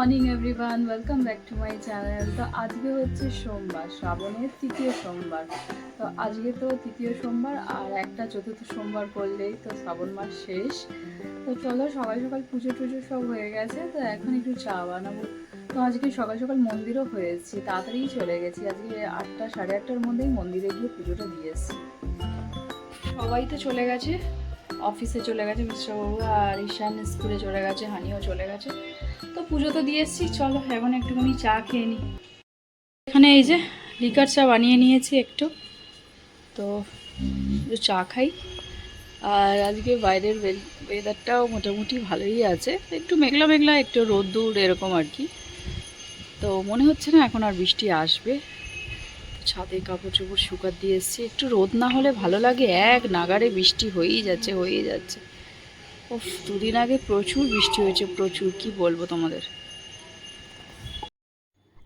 Morning everyone, welcome back to my channel. তো আজকে হচ্ছে সোমবার, শ্রাবণের তৃতীয় সোমবার। তো আজকে তো তৃতীয় সোমবার আর একটা চতুর্থ সোমবার করলেই তো শ্রাবণ মাস শেষ। তো চলো সকাল সকাল পুজো টুজো সব হয়ে গেছে, তো এখন একটু চা বানাবো। তো আজকে সকাল সকাল মন্দিরও হয়েছি, তাড়াতাড়ি চলে গেছি। আজকে আটটা, সাড়ে আটটার মধ্যেই মন্দিরে গিয়ে পুজোটা দিয়েছি সবাই তো চলে গেছে। অফিসে চলে গেছে মিস্টার বাবু আর ঈশান স্কুলে চলে গেছে, হানিও চলে গেছে। তো পুজো তো দিয়ে এসছি, চলো এখন একটুখানি চা খেয়ে নিই এখানে এই যে লিকার চা বানিয়ে নিয়েছি একটু। তো চা খাই। আর আজকে বাইরের ওয়েদারটাও মোটামুটি ভালোই আছে। একটু মেঘলা মেঘলা, একটু রোদ্দুর এরকম আর কি। তো মনে হচ্ছে না এখন আর বৃষ্টি আসবে। ছাদে কাপড় চোপড় শুকাত দিয়ে এসছি। একটু রোদ না হলে ভালো লাগে। এক নাগারে বৃষ্টি হয়েই যাচ্ছে হয়েই যাচ্ছে। ও দুদিন আগে প্রচুর বৃষ্টি হয়েছে, প্রচুর। কি বলব তোমাদের?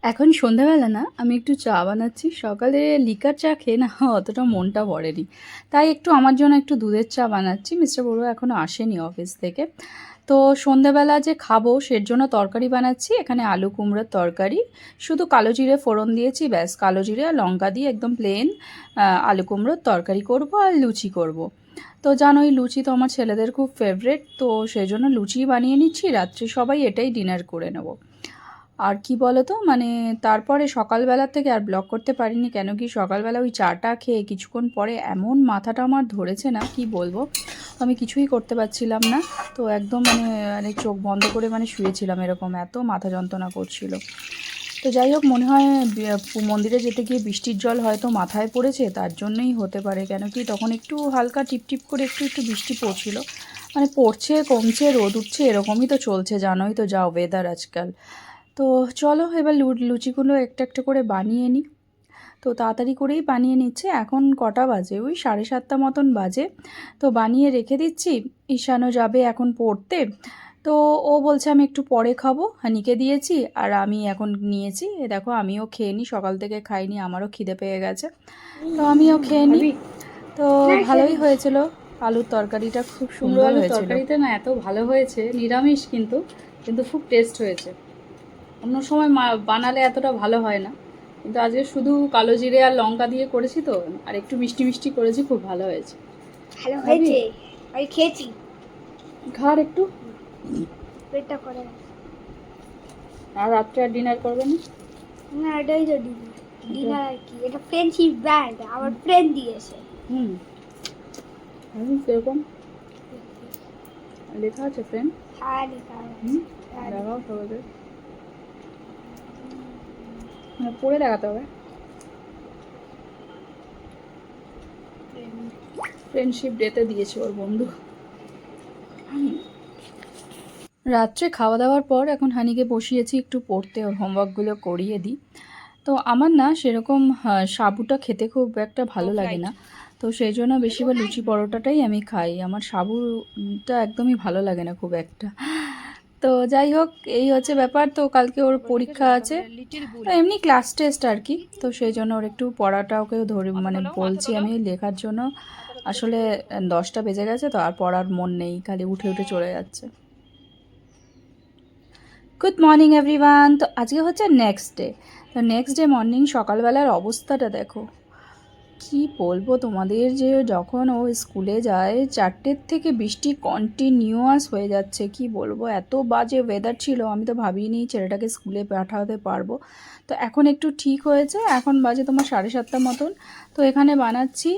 এখন সন্ধ্যাবেলা না, আমি একটু চা বানাচ্ছি। সকালে লিকার চা খেয়ে না অতটা মনটা ভরেনি। তাই একটু আমার জন্য একটু দুধের চা বানাচ্ছি। মিস্টার বড়ুয়া এখনও আসেনি অফিস থেকে। তো সন্ধেবেলা যে খাব সের জন্য তরকারি বানাচ্ছি। এখানে আলু কুমড়োর তরকারি। শুধু কালো জিরে ফোড়ন দিয়েছি, ব্যাস কালো জিরে আর লঙ্কা দিয়ে একদম প্লেন আলু কুমড়োর তরকারি করব আর লুচি করব। তো জানোই লুচি তো আমার ছেলেদের খুব ফেভারেট তো সেই জন্য লুচি বানিয়ে নিচ্ছি। রাত্রে সবাই এটাই ডিনার করে নেব। আর কি বলো তো মানে তারপরে সকালবেলার থেকে আর ব্লগ করতে পারিনি। কেন কি সকালবেলা ওই চাটা খেয়ে কিছুক্ষণ পরে এমন মাথাটা আমার ধরেছে না, কি বলব? আমি কিছুই করতে পারছিলাম না। তো একদম মানে মানে চোখ বন্ধ করে মানে শুয়েছিলাম এরকম, এত মাথা যন্ত্রণা করছিল। তো যাই হোক, মনে হয় মন্দিরে যেতে গিয়ে বৃষ্টির জল হয়তো মাথায় পড়েছে, তার জন্যই হতে পারে। কেন কি তখন একটু হালকা টিপটিপ করে একটু একটু বৃষ্টি পড়ছিল। মানে পড়ছে, কমছে, রোদ উঠছে, এরকমই তো চলছে, জানোই তো যা ওয়েদার আজকাল। তো চলো এবার লু- লুচিগুলো একটা একটা করে বানিয়ে নিই। তো তাড়াতাড়ি করেই বানিয়ে নিচ্ছে। এখন কটা বাজে? ওই সাড়ে সাতটা মতন বাজে। তো বানিয়ে রেখে দিচ্ছি। ঈশানও যাবে এখন পড়তে। তো ও বলছে আমি একটু পরে খাব। হানিকে দিয়েছি আর আমি এখন নিয়েছি। এ দেখো আমিও খেয়ে নিই। সকাল থেকে খাইনি আমারও খিদে পেয়ে গেছে। তো আমিও খেয়ে নিই। তো ভালোই হয়েছিল। আলুর তরকারিটা খুব সুন্দর হয়েছিল। তরকারিটা না এত ভালো হয়েছে। নিরামিষ কিন্তু কিন্তু খুব টেস্ট হয়েছে। অন্য সময় মা- বানালে এতটা ভালো হয় না। কিন্তু আজকে শুধু কালো জিরে আর লঙ্কা দিয়ে করেছি তো আর একটু মিষ্টি মিষ্টি করেছি খুব ভালো হয়েছে। ভালো হয়েছে। আমি খেয়েছি। ঘাড় একটু। পেটটা করে আর রাত্রে আর ডিনার করবে না? না এটাই তো ডিনার ডিনার আর কি? এটা ফ্রেন্ডশিপ ব্যান্ড আমার ফ্রেন্ড দিয়েছে। হুম। হুম কীরকম? লেখা আছে ফ্রেন্ড হ্যাঁ লেখা হুম। হ্যাঁ, দেখাও সবাইকে। হ্যাঁ, পড়ে দেখাতে হবে। ফ্রেন্ডশিপ ডেতে দিয়েছে ওর বন্ধু। রাত্রে খাওয়া দাওয়ার পর এখন হানিকে বসিয়েছি একটু পড়তে ওর হোমওয়ার্কগুলো করিয়ে দিই। তো আমার না সেরকম সাবুটা খেতে খুব একটা ভালো লাগে না। তো সেই জন্য বেশিরভাগ লুচি পরোটাটাই আমি খাই। আমার সাবুটা একদমই ভালো লাগে না খুব একটা। তো যাই হোক, এই হচ্ছে ব্যাপার। তো কালকে ওর পরীক্ষা আছে। এমনি ক্লাস টেস্ট আর কি। তো সেই জন্য ওর একটু পড়াটা ওকে ধরে মানে বলছি আমি লেখার জন্য। আসলে দশটা বেজে গেছে, তো আর পড়ার মন নেই, খালি উঠে উঠে চলে যাচ্ছে। গুড মর্নিং এভরিওয়ান তো আজকে হচ্ছে নেক্সট ডে তো নেক্সট ডে মর্নিং সকালবেলার অবস্থাটা দেখো। কি বলব তোমাদের যে যখন ও স্কুলে যায়, চারটের থেকে বৃষ্টি কন্টিনিউয়াস হয়ে যাচ্ছে, কি বলব? এত বাজে ওয়েদার ছিল, আমি তো ভাবিনি ছেলেটাকে স্কুলে পাঠাতে পারব। তো এখন একটু ঠিক হয়েছে, এখন বাজে তোমার সাড়ে সাতটা মতন। তো এখানে বানাচ্ছি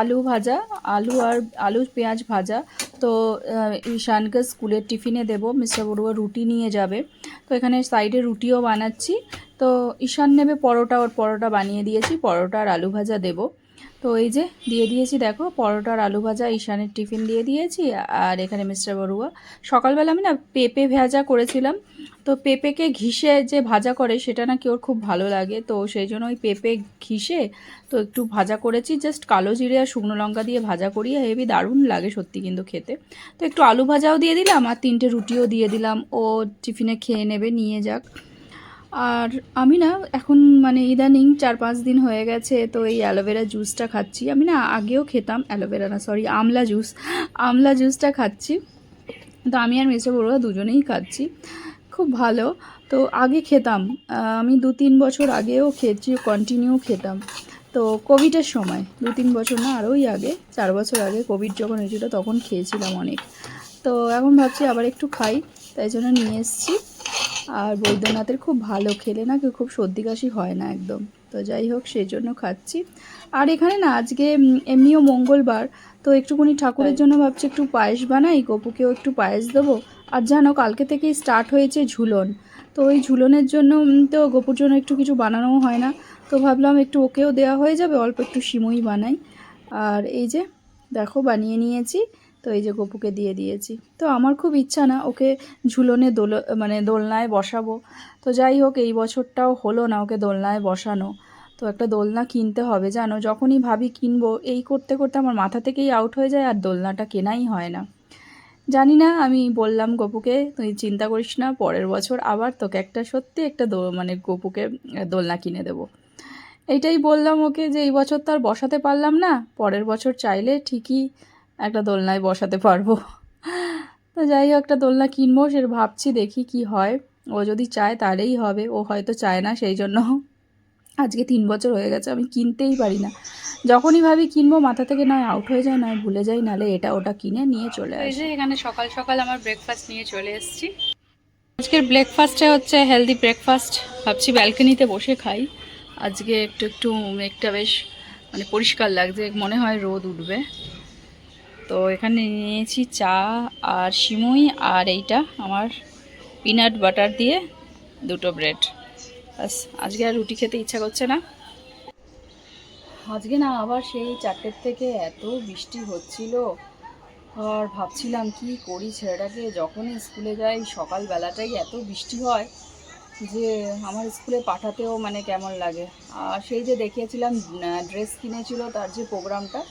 আলু ভাজা, আলু আর আলু পেঁয়াজ ভাজা। তো ঈশানকে স্কুলের টিফিনে দেবো মিস্টার বড়ুয়া রুটি নিয়ে যাবে। তো এখানে সাইডে রুটিও বানাচ্ছি। তো ঈশান নেবে পরোটা, ওর পরোটা বানিয়ে দিয়েছি, পরোটা আর আলু ভাজা দেবো। তো এই যে দিয়ে দিয়েছি, দেখো, পরোটার আলু ভাজা, ঈশানের টিফিন দিয়ে দিয়েছি, আর এখানে মিস্টার বড়ুয়া। সকালবেলা আমি না পেঁপে ভাজা করেছিলাম। তো পেঁপেকে ঘিসে যে ভাজা করে, সেটা নাকি ওর খুব ভালো লাগে। তো সেই জন্য ওই পেঁপে ঘিসে তো একটু ভাজা করেছি। জাস্ট কালো জিরে আর শুকনো লঙ্কা দিয়ে ভাজা করিয়ে হেভি দারুণ লাগে সত্যি কিন্তু খেতে। তো একটু আলু ভাজাও দিয়ে দিলাম, আর তিনটে রুটিও দিয়ে দিলাম। ও টিফিনে খেয়ে নেবে, নিয়ে যাক। আর আমি না এখন মানে ইদানিং চার পাঁচ দিন হয়ে গেছে, তো এই অ্যালোভেরা জুসটা খাচ্ছি। আমি না আগেও খেতাম অ্যালোভেরা না সরি আমলা জুস। আমলা জুসটা খাচ্ছি। তো আমি আর মিস্টার বড়ুয়া দুজনেই খাচ্ছি। খুব ভালো। তো আগে খেতাম। আমি দু তিন বছর আগেও খেয়েছি কন্টিনিউ খেতাম। তো কোভিডের সময়, দু তিন বছর না আরোই আগে, চার বছর আগে কোভিড যখন হয়েছিল তখন খেয়েছিলাম অনেক। তো এখন ভাবছি আবার একটু খাই, তাই জন্য নিয়ে এসেছি। আর বৈদ্যনাথের খুব ভালো খেলে না কেউ খুব সর্দি কাশি হয় না একদম। তো যাই হোক সেই জন্য খাচ্ছি। আর এখানে না আজকে এমনিও মঙ্গলবার তো একটুখানি ঠাকুরের জন্য ভাবছি একটু পায়েস বানাই গপুকেও একটু পায়েস দেবো। আর জানো কালকে থেকেই স্টার্ট হয়েছে ঝুলন। তো ওই ঝুলনের জন্য তো গপুর জন্য একটু কিছু বানানোও হয় না। তো ভাবলাম একটু ওকেও দেওয়া হয়ে যাবে অল্প একটু সিমুই বানাই। আর এই যে দেখো বানিয়ে নিয়েছি। তো এই যে গপুকে দিয়ে দিয়েছি। তো আমার খুব ইচ্ছা না ওকে ঝুলনে দোল মানে দোলনায় বসাবো। তো যাই হোক, এই বছরটাও হলো না ওকে দোলনায় বসানো। তো একটা দোলনা কিনতে হবে, জানো? যখনই ভাবি কিনবো, এই করতে করতে আমার মাথা থেকেই আউট হয়ে যায় আর দোলনাটা কেনাই হয় না। জানি না, আমি বললাম গপুকে, তুই চিন্তা করিস না, পরের বছর আবার তোকে একটা সত্যি একটা দো মানে গপুকে দোলনা কিনে দেবো। এইটাই বললাম ওকে যে, এই বছর তো আর বসাতে পারলাম না, পরের বছর চাইলে ঠিকই একটা দোলনায় বসাতে পারব। তো যাই হোক একটা দোলনা কিনবো সে ভাবছি দেখি কি হয়। ও যদি চায় তাহলেই হবে ও হয়তো চায় না সেই জন্য আজকে তিন বছর হয়ে গেছে আমি কিনতেই পারি না। যখনই ভাবি কিনবো মাথা থেকে নয় আউট হয়ে যায় নয় ভুলে যাই নালে এটা ওটা কিনে নিয়ে চলে আসি। এখানে সকাল সকাল আমার ব্রেকফাস্ট নিয়ে চলে এসেছি। আজকের ব্রেকফাস্টে হচ্ছে হেলদি ব্রেকফাস্ট ভাবছি ব্যালকনিতে বসে খাই। আজকে একটু একটু মেঘটা বেশ মানে পরিষ্কার লাগছে মনে হয় রোদ উঠবে। তো এখানে নিয়েছি চা আর সিমুই আর এইটা আমার পিনাট বাটার দিয়ে দুটো ব্রেড বাস আজকে আর রুটি খেতে ইচ্ছা করছে না। আজকে না আবার সেই চারটের থেকে এত বৃষ্টি হচ্ছিল আর ভাবছিলাম কি করি ছেলেটাকে। যখনই স্কুলে যাই, সকালবেলাটাই এত বৃষ্টি হয় যে আমার স্কুলে পাঠাতেও মানে কেমন লাগে। আর সেই যে দেখিয়েছিলাম ড্রেস কিনেছিল তার যে প্রোগ্রামটা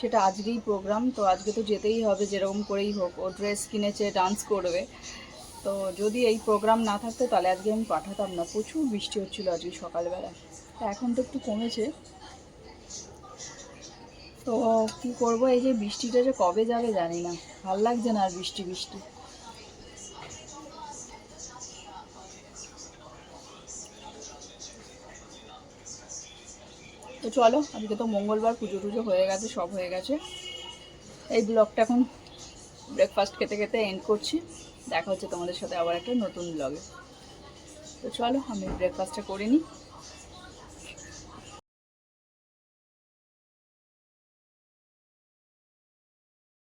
সেটা আজকেই প্রোগ্রাম তো আজকে তো যেতেই হবে, যেরকম করেই হোক। ও ড্রেস কিনেছে ডান্স করবে। তো যদি এই প্রোগ্রাম না থাকতো, তাহলে আজকে আমি পাঠাতাম না। প্রচুর বৃষ্টি হচ্ছিল আজকে সকালবেলা। তা এখন তো একটু কমেছে। তো কি করব? এই যে বৃষ্টিটা যে কবে যাবে জানি না। ভালো লাগছে না আর বৃষ্টি বৃষ্টি। তো চলো, আজকে তো মঙ্গলবার, পুজো টুজো হয়ে গেছে, সব হয়ে গেছে। এই ব্লগটা এখন ব্রেকফাস্ট খেতে খেতে এন্ড করছি। দেখা হচ্ছে তোমাদের সাথে আবার একটা নতুন ব্লগে। তো চলো, আমি ব্রেকফাস্টটা করে নিই।